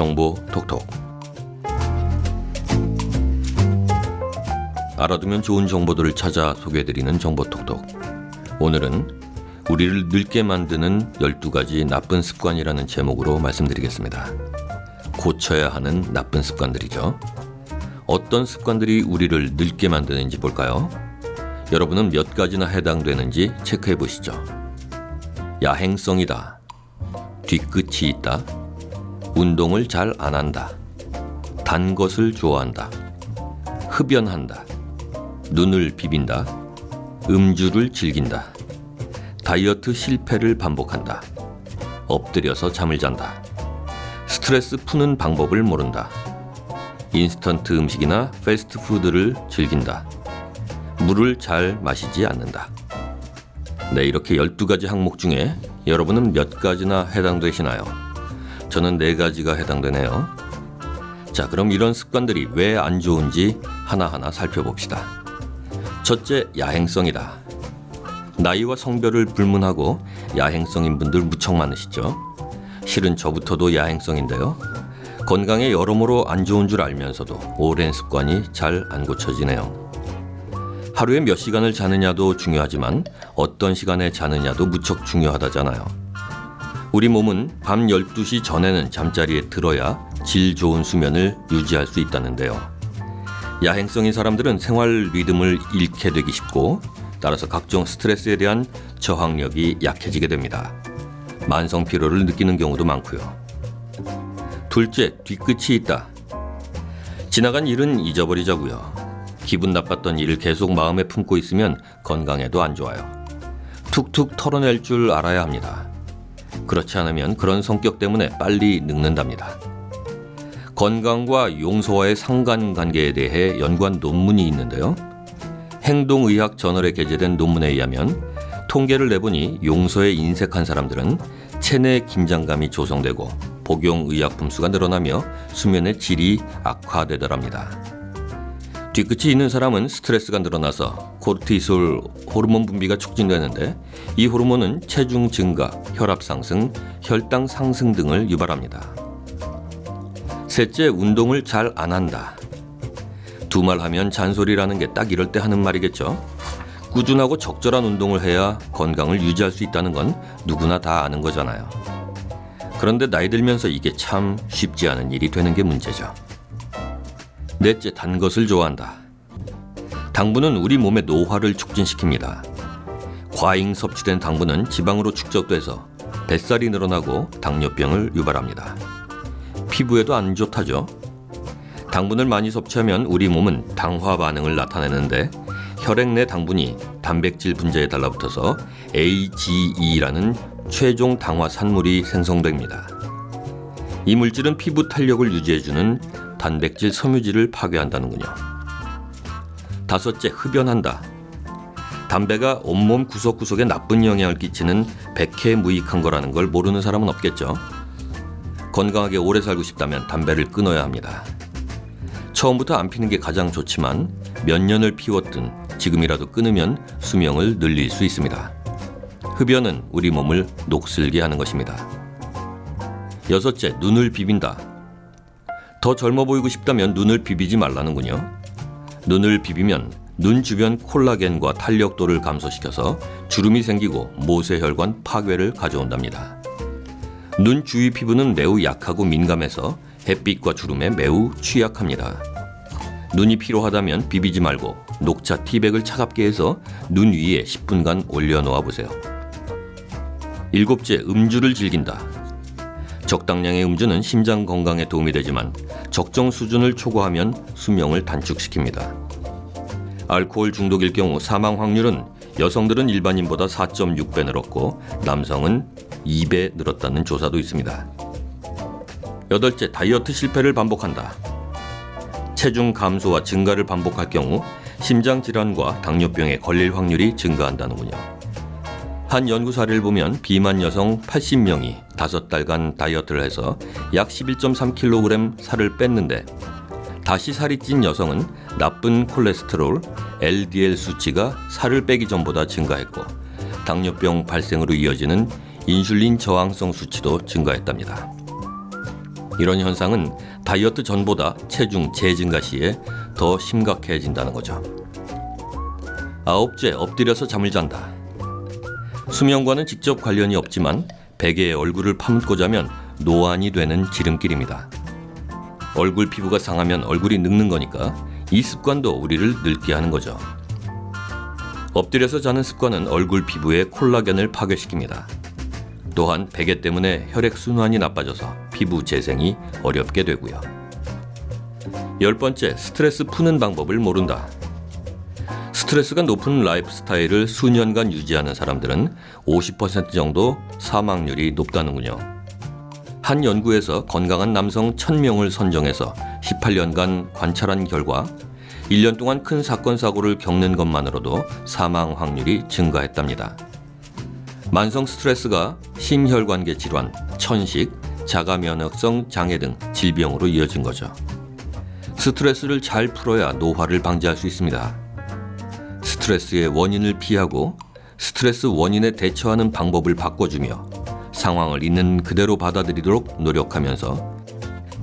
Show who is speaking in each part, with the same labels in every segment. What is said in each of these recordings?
Speaker 1: 정보 톡톡. 알아두면 좋은 정보들을 찾아 소개해드리는 정보 톡톡. 오늘은 우리를 늙게 만드는 12가지 나쁜 습관이라는 제목으로 말씀드리겠습니다. 고쳐야 하는 나쁜 습관들이죠. 어떤 습관들이 우리를 늙게 만드는지 볼까요? 여러분은 몇 가지나 해당되는지 체크해 보시죠. 야행성이다. 뒤끝이 있다 운동을 잘 안 한다. 단 것을 좋아한다. 흡연한다. 눈을 비빈다. 음주를 즐긴다. 다이어트 실패를 반복한다. 엎드려서 잠을 잔다. 스트레스 푸는 방법을 모른다. 인스턴트 음식이나 패스트푸드를 즐긴다. 물을 잘 마시지 않는다. 네, 이렇게 12가지 항목 중에 여러분은 몇 가지나 해당되시나요? 저는 네 가지가 해당되네요. 자, 그럼 이런 습관들이 왜 안 좋은지 하나하나 살펴봅시다. 첫째, 야행성이다. 나이와 성별을 불문하고 야행성인 분들 무척 많으시죠? 실은 저부터도 야행성인데요. 건강에 여러모로 안 좋은 줄 알면서도 오랜 습관이 잘 안 고쳐지네요. 하루에 몇 시간을 자느냐도 중요하지만 어떤 시간에 자느냐도 무척 중요하다잖아요. 우리 몸은 밤 12시 전에는 잠자리에 들어야 질 좋은 수면을 유지할 수 있다는데요. 야행성인 사람들은 생활 리듬을 잃게 되기 쉽고 따라서 각종 스트레스에 대한 저항력이 약해지게 됩니다. 만성 피로를 느끼는 경우도 많고요. 둘째, 뒤끝이 있다. 지나간 일은 잊어버리자고요. 기분 나빴던 일을 계속 마음에 품고 있으면 건강에도 안 좋아요. 툭툭 털어낼 줄 알아야 합니다. 그렇지 않으면 그런 성격 때문에 빨리 늙는답니다. 건강과 용서와의 상관관계에 대해 연구한 논문이 있는데요. 행동의학 저널에 게재된 논문에 의하면 통계를 내보니 용서에 인색한 사람들은 체내 긴장감이 조성되고 복용 의약 품 수가 늘어나며 수면의 질이 악화되더랍니다. 뒤끝이 있는 사람은 스트레스가 늘어나서 코르티솔 호르몬 분비가 촉진되는데 이 호르몬은 체중 증가, 혈압 상승, 혈당 상승 등을 유발합니다. 셋째, 운동을 잘 안 한다. 두 말 하면 잔소리라는 게 딱 이럴 때 하는 말이겠죠. 꾸준하고 적절한 운동을 해야 건강을 유지할 수 있다는 건 누구나 다 아는 거잖아요. 그런데 나이 들면서 이게 참 쉽지 않은 일이 되는 게 문제죠. 넷째, 단 것을 좋아한다. 당분은 우리 몸의 노화를 촉진시킵니다. 과잉 섭취된 당분은 지방으로 축적돼서 뱃살이 늘어나고 당뇨병을 유발합니다. 피부에도 안 좋다죠. 당분을 많이 섭취하면 우리 몸은 당화 반응을 나타내는데 혈액 내 당분이 단백질 분자에 달라붙어서 AGE라는 최종 당화 산물이 생성됩니다. 이 물질은 피부 탄력을 유지해주는 단백질 섬유질을 파괴한다는군요. 다섯째, 흡연한다. 담배가 온몸 구석구석에 나쁜 영향을 끼치는 백해무익한 거라는 걸 모르는 사람은 없겠죠. 건강하게 오래 살고 싶다면 담배를 끊어야 합니다. 처음부터 안 피는 게 가장 좋지만 몇 년을 피웠든 지금이라도 끊으면 수명을 늘릴 수 있습니다. 흡연은 우리 몸을 녹슬게 하는 것입니다. 여섯째, 눈을 비빈다. 더 젊어 보이고 싶다면 눈을 비비지 말라는군요. 눈을 비비면 눈 주변 콜라겐과 탄력도를 감소시켜서 주름이 생기고 모세혈관 파괴를 가져온답니다. 눈 주위 피부는 매우 약하고 민감해서 햇빛과 주름에 매우 취약합니다. 눈이 피로하다면 비비지 말고 녹차 티백을 차갑게 해서 눈 위에 10분간 올려놓아 보세요. 일곱째, 음주를 즐긴다. 적당량의 음주는 심장 건강에 도움이 되지만 적정 수준을 초과하면 수명을 단축시킵니다. 알코올 중독일 경우 사망 확률은 여성들은 일반인보다 4.6배 늘었고 남성은 2배 늘었다는 조사도 있습니다. 여덟째, 다이어트 실패를 반복한다. 체중 감소와 증가를 반복할 경우 심장 질환과 당뇨병에 걸릴 확률이 증가한다는군요. 한 연구 사례를 보면 비만 여성 80명이 5달간 다이어트를 해서 약 11.3kg 살을 뺐는데 다시 살이 찐 여성은 나쁜 콜레스테롤 LDL 수치가 살을 빼기 전보다 증가했고 당뇨병 발생으로 이어지는 인슐린 저항성 수치도 증가했답니다. 이런 현상은 다이어트 전보다 체중 재증가 시에 더 심각해진다는 거죠. 아홉째, 엎드려서 잠을 잔다. 수면과는 직접 관련이 없지만 베개에 얼굴을 파묻고 자면 노안이 되는 지름길입니다. 얼굴 피부가 상하면 얼굴이 늙는 거니까 이 습관도 우리를 늙게 하는 거죠. 엎드려서 자는 습관은 얼굴 피부에 콜라겐을 파괴시킵니다. 또한 베개 때문에 혈액 순환이 나빠져서 피부 재생이 어렵게 되고요. 열 번째, 스트레스 푸는 방법을 모른다. 스트레스가 높은 라이프 스타일을 수년간 유지하는 사람들은 50% 정도 사망률이 높다는군요. 한 연구에서 건강한 남성 1000명을 선정해서 18년간 관찰한 결과 1년 동안 큰 사건 사고를 겪는 것만으로도 사망 확률이 증가했답니다. 만성 스트레스가 심혈관계 질환, 천식, 자가 면역성 장애 등 질병으로 이어진 거죠. 스트레스를 잘 풀어야 노화를 방지할 수 있습니다. 스트레스의 원인을 피하고 스트레스 원인에 대처하는 방법을 바꿔주며 상황을 있는 그대로 받아들이도록 노력하면서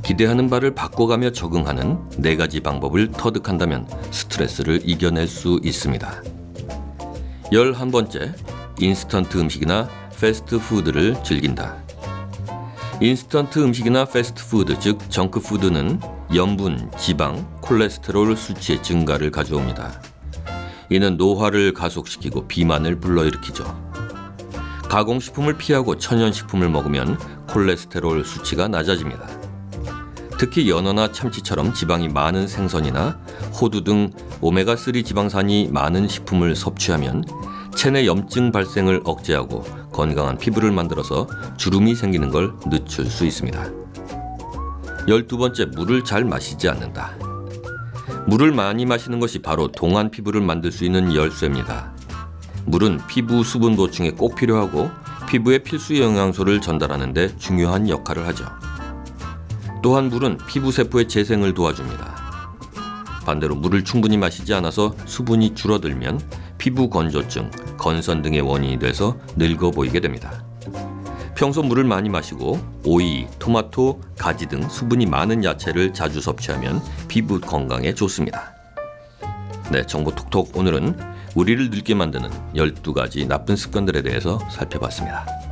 Speaker 1: 기대하는 바를 바꿔가며 적응하는 네 가지 방법을 터득한다면 스트레스를 이겨낼 수 있습니다. 열한 번째, 인스턴트 음식이나 패스트푸드를 즐긴다. 인스턴트 음식이나 패스트푸드, 즉 정크푸드는 염분, 지방, 콜레스테롤 수치의 증가를 가져옵니다. 이는 노화를 가속시키고 비만을 불러일으키죠. 가공식품을 피하고 천연식품을 먹으면 콜레스테롤 수치가 낮아집니다. 특히 연어나 참치처럼 지방이 많은 생선이나 호두 등 오메가3 지방산이 많은 식품을 섭취하면 체내 염증 발생을 억제하고 건강한 피부를 만들어서 주름이 생기는 걸 늦출 수 있습니다. 열두 번째, 물을 잘 마시지 않는다. 물을 많이 마시는 것이 바로 동안 피부를 만들 수 있는 열쇠입니다. 물은 피부 수분 보충에 꼭 필요하고 피부에 필수 영양소를 전달하는 데 중요한 역할을 하죠. 또한 물은 피부 세포의 재생을 도와줍니다. 반대로 물을 충분히 마시지 않아서 수분이 줄어들면 피부 건조증, 건선 등의 원인이 돼서 늙어 보이게 됩니다. 평소 물을 많이 마시고 오이, 토마토, 가지 등 수분이 많은 야채를 자주 섭취하면 피부 건강에 좋습니다. 네, 정보 톡톡 오늘은 우리를 늙게 만드는 12가지 나쁜 습관들에 대해서 살펴봤습니다.